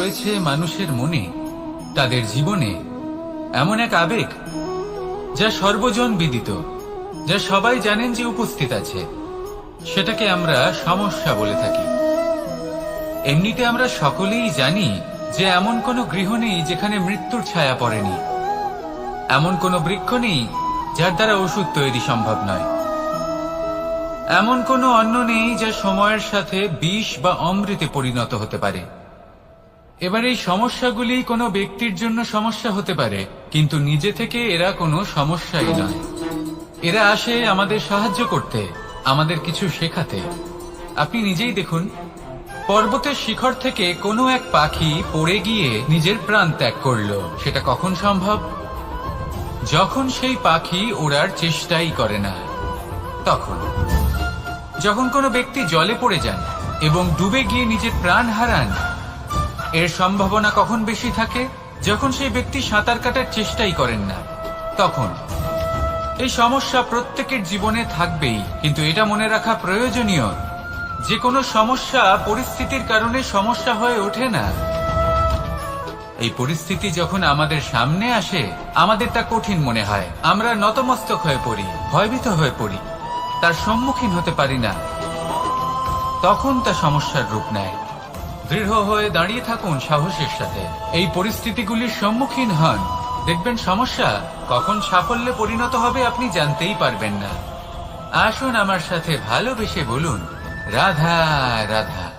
রয়েছে মানুষের মনে, তাদের জীবনে, এমন এক আবেগ, যা সর্বজন বিদিত, যা সবাই জানেন যে উপস্থিত আছে। সেটাকে আমরা সমস্যা বলে থাকি। এমনিতে আমরা সকলেই জানি যে এমন কোনো গৃহ নেই যেখানে মৃত্যুর ছায়া পড়েনি। এমন কোনো বৃক্ষ নেই যার দ্বারা ওষুধ তৈরি সম্ভব নয়। এমন কোনো অন্ন নেই যা সময়ের সাথে বিষ বা অমৃতে পরিণত হতে পারে। এবার এই সমস্যাগুলি কোনো ব্যক্তির জন্য সমস্যা হতে পারে, কিন্তু নিজে থেকে এরা কোনো সমস্যাই নয়। এরা আসে আমাদের সাহায্য করতে, আমাদের কিছু শেখাতে। আপনি নিজেই দেখুন, পর্বতের শিখর থেকে কোনো এক পাখি পড়ে গিয়ে নিজের প্রাণ ত্যাগ করল। সেটা কখন সম্ভব? যখন সেই পাখি ওড়ার চেষ্টাই করে না, তখন। যখন কোনো ব্যক্তি জলে পড়ে যান এবং ডুবে গিয়ে নিজের প্রাণ হারান এর সম্ভাবনা কখন বেশি থাকে? যখন সেই ব্যক্তি সাঁতার কাটার চেষ্টাই করেন না। তখন। এই সমস্যা প্রত্যেকের জীবনে থাকবেই, কিন্তু এটা মনে রাখা প্রয়োজনীয়। যে কোনো সমস্যা পরিস্থিতির কারণে সমস্যা হয়ে ওঠে না। এই পরিস্থিতি যখন আমাদের সামনে আসে, আমাদের তা কঠিন মনে হয়। আমরা নতমস্তক হয়ে পড়ি, ভয়ভীত হয়ে পড়ি। তার সম্মুখীন হতে পারি না। তখন তা সমস্যার রূপ নেয়। দৃঢ় হয়ে দাঁড়িয়ে থাকুন সাহসের সাথে। এই পরিস্থিতিগুলির সম্মুখীন হন। দেখবেন সমস্যা কখন সাফল্যে পরিণত হবে আপনি জানতেই পারবেন না। আসুন আমার সাথে ভালোবেসে বলুন, রাধা রাধা।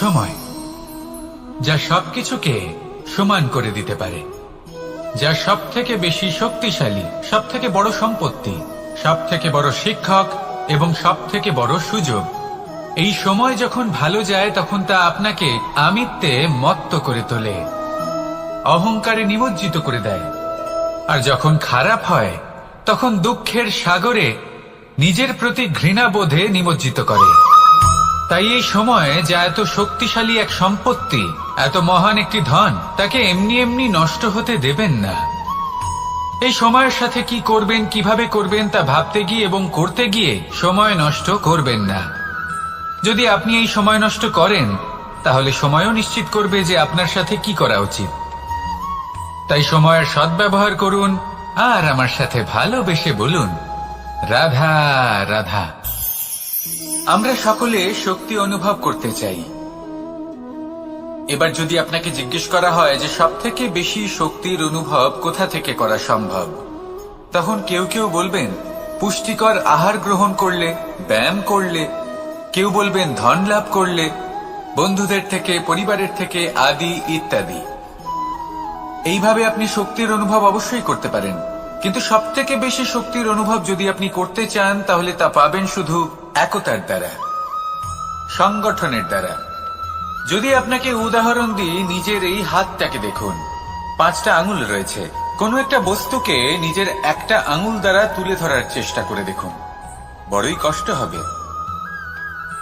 সময়, যা সবকিছুকে সমান করে দিতে পারে। যা সব থেকে বেশি শক্তিশালী সব থেকে বড় সম্পত্তি সব থেকে বড় শিক্ষক এবং সব থেকে বড় সুযোগ। এই সময় যখন ভালো যায়, তখন তা আপনাকে আমিত্বে মত্ত করে তোলে, অহংকারে নিমজ্জিত করে দেয়। আর যখন খারাপ হয়, তখন দুঃখের সাগরে নিজের প্রতি ঘৃণাবোধে নিমজ্জিত করে। তাই এই সময় যা এত শক্তিশালী এক সম্পত্তি, এত মহান একটি ধন, তাকে এমনি এমনি নষ্ট হতে দেবেন না। এই সময়ের সাথে কি করবেন, কীভাবে করবেন তা ভাবতে গিয়ে এবং করতে গিয়ে সময় নষ্ট করবেন না। যদি আপনি এই সময় নষ্ট করেন, তাহলে সময়ও নিশ্চিত করবে যে আপনার সাথে কি করা উচিত। তাই সময়ের সদ্ব্যবহার করুন আর আমার সাথে ভালোবেসে বলুন, রাধা রাধা। আমরা সকলে শক্তি অনুভব করতে চাই। এবার যদি আপনাকে জিজ্ঞেস করা হয় যে সব থেকে বেশি শক্তির অনুভব কোথা থেকে করা সম্ভব, তখন কেউ কেউ বলবেন, পুষ্টিকর আহার গ্রহণ করলে, ব্যায়াম করলে কেউ বলবেন ধন লাভ করলে, বন্ধুদের থেকে, পরিবারের থেকে আদি ইত্যাদি। এইভাবে আপনি শক্তির অনুভব অবশ্যই করতে পারেন। কিন্তু সব থেকে বেশি শক্তির অনুভব যদি আপনি করতে চান, তাহলে তা পাবেন শুধু একতার দ্বারা, সংগঠনের দ্বারা। যদি আপনাকে উদাহরণ দিই, নিজের এই হাতটাকে দেখুন। পাঁচটা আঙুল রয়েছে। কোনো একটা বস্তুকে নিজের একটা আঙুল দ্বারা তুলে ধরার চেষ্টা করে দেখুন। বড়ই কষ্ট হবে।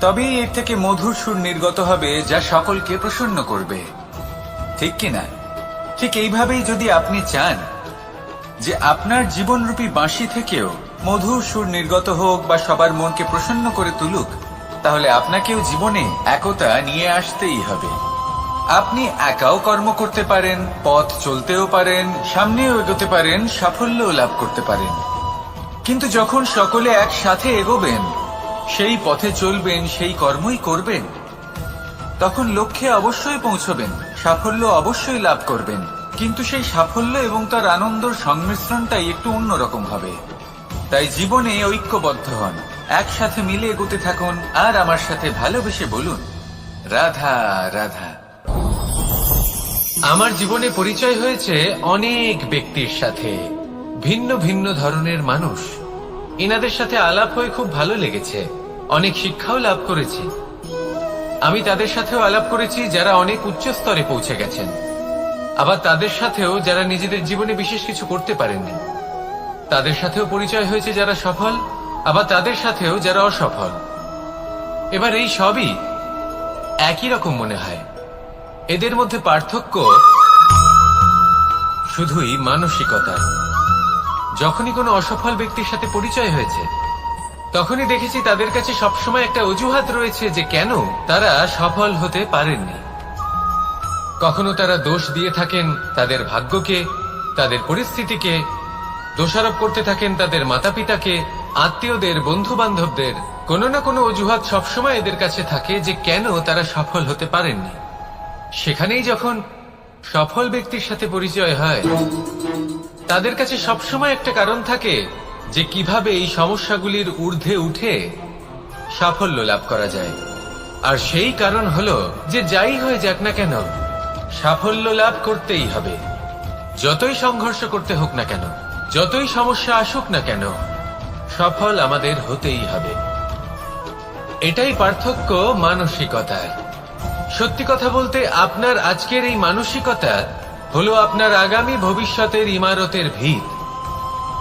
তবেই এর থেকে মধুর সুর নির্গত হবে যা সকলকে প্রসন্ন করবে। ঠিক কিনা? ঠিক এইভাবেই যদি আপনি চান যে আপনার জীবনরূপী বাঁশি থেকেও মধুর সুর নির্গত হোক বা সবার মনকে প্রসন্ন করে তুলুক, তাহলে আপনাকেও জীবনে একতা নিয়ে আসতেই হবে। আপনি একাও কর্ম করতে পারেন, পথ চলতেও পারেন, সামনেও এগোতে পারেন, সাফল্যও লাভ করতে পারেন। কিন্তু যখন সকলে একসাথে এগোবেন সেই পথে চলবেন, সেই কর্মই করবেন। তখন লক্ষ্যে অবশ্যই পৌঁছবেন, সাফল্য অবশ্যই লাভ করবেন। কিন্তু সেই সাফল্য এবং তার আনন্দর সংমিশ্রণটাই একটু অন্যরকম হবে। তাই জীবনে ঐক্যবদ্ধ হন, একসাথে মিলে এগোতে থাকুন, আর আমার সাথে ভালোবেসে বলুন, রাধা রাধা। আমার জীবনে পরিচয় হয়েছে অনেক ব্যক্তির সাথে, ভিন্ন ভিন্ন ধরনের মানুষ। এনাদের সাথে আলাপ হয়ে খুব ভালো লেগেছে। অনেক শিক্ষাও লাভ করেছি। আমি তাদের সাথেও আলাপ করেছি যারা অনেক উচ্চ স্তরে পৌঁছে গেছেন। আবার তাদের সাথেও যারা নিজেদের জীবনে বিশেষ কিছু করতে পারেননি। তাদের সাথেও পরিচয় হয়েছে যারা সফল, আবার তাদের সাথেও যারা অসফল। এবার এই সবই একই রকম মনে হয়। এদের মধ্যে পার্থক্য শুধুই মানসিকতা যখনই কোনো অসফল ব্যক্তির সাথে পরিচয় হয়েছে তখনই দেখেছি তাদের কাছে সবসময় একটা অজুহাত রয়েছে যে কেন তারা সফল হতে পারেননি। কখনো তারা দোষ দিয়ে থাকেন তাদের ভাগ্যকে, তাদের পরিস্থিতিকে, দোষারোপ করতে থাকেন তাদের মাতা পিতাকে আত্মীয়দের বন্ধু বান্ধবদের কোনো না কোনো অজুহাত সবসময় এদের কাছে থাকে যে কেন তারা সফল হতে পারেননি। সেখানেই যখন সফল ব্যক্তির সাথে পরিচয় হয়, তাদের কাছে সবসময় একটা কারণ থাকে যে কীভাবে এই সমস্যাগুলির ঊর্ধ্বে উঠে সাফল্য লাভ করা যায়। আর সেই কারণ হলো যে যাই হয়ে যাক না কেন, সাফল্য লাভ করতেই হবে। যতই সংঘর্ষ করতে হোক না কেন, যতই সমস্যা আসুক না কেন, সফল আমাদের হতেই হবে। এটাই পার্থক্য মানসিকতার সত্যি কথা বলতে আপনার আজকের এই মানসিকতা হলো আপনার আগামী ভবিষ্যতের ইমারতের ভিত।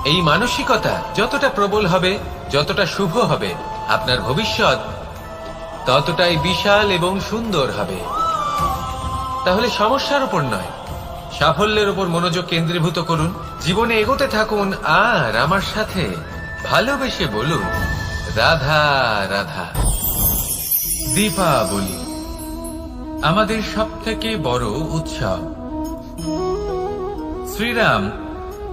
এই মানসিকতা যতটা প্রবল হবে, যতটা শুভ হবে, আপনার ভবিষ্যৎ ততটাই বিশাল এবং সুন্দর হবে। তাহলে সমস্যার উপর নয়। সাফল্যের উপর মনোযোগ কেন্দ্রীভূত করুন। জীবনে এগোতে থাকুন আর আমার সাথে ভালোবেসে বলুন, রাধা রাধা। দীপাবলি আমাদের সব থেকে বড় উৎসব। শ্রীরাম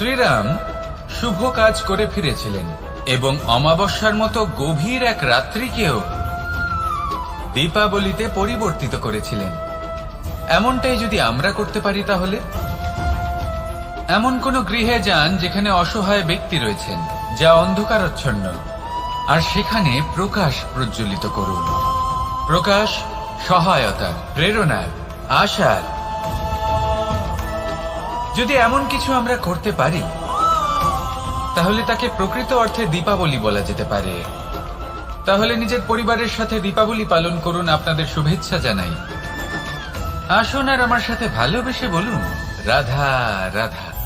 শ্রীরাম শুভ কাজ করে ফিরেছিলেন এবং অমাবস্যার মতো গভীর এক রাত্রিকেও দীপাবলিতে পরিবর্তিত করেছিলেন। এমনটাই যদি আমরা করতে পারি তাহলে? এমন কোন গৃহে যান যেখানে অসহায় ব্যক্তি রয়েছেন, যা অন্ধকারচ্ছন্ন। আর সেখানে প্রকাশ প্রজ্বলিত করুন। প্রকাশ, সহায়তা, প্রেরণা আশার যদি এমন কিছু আমরা করতে পারি, তাহলে তাকে প্রকৃত অর্থে দীপাবলি বলা যেতে পারে। তাহলে নিজের পরিবারের সাথে দীপাবলি পালন করুন আপনাদের শুভেচ্ছা জানাই। আসুন আর আমার সাথে ভালোবেসে বলুন, রাধা রাধা।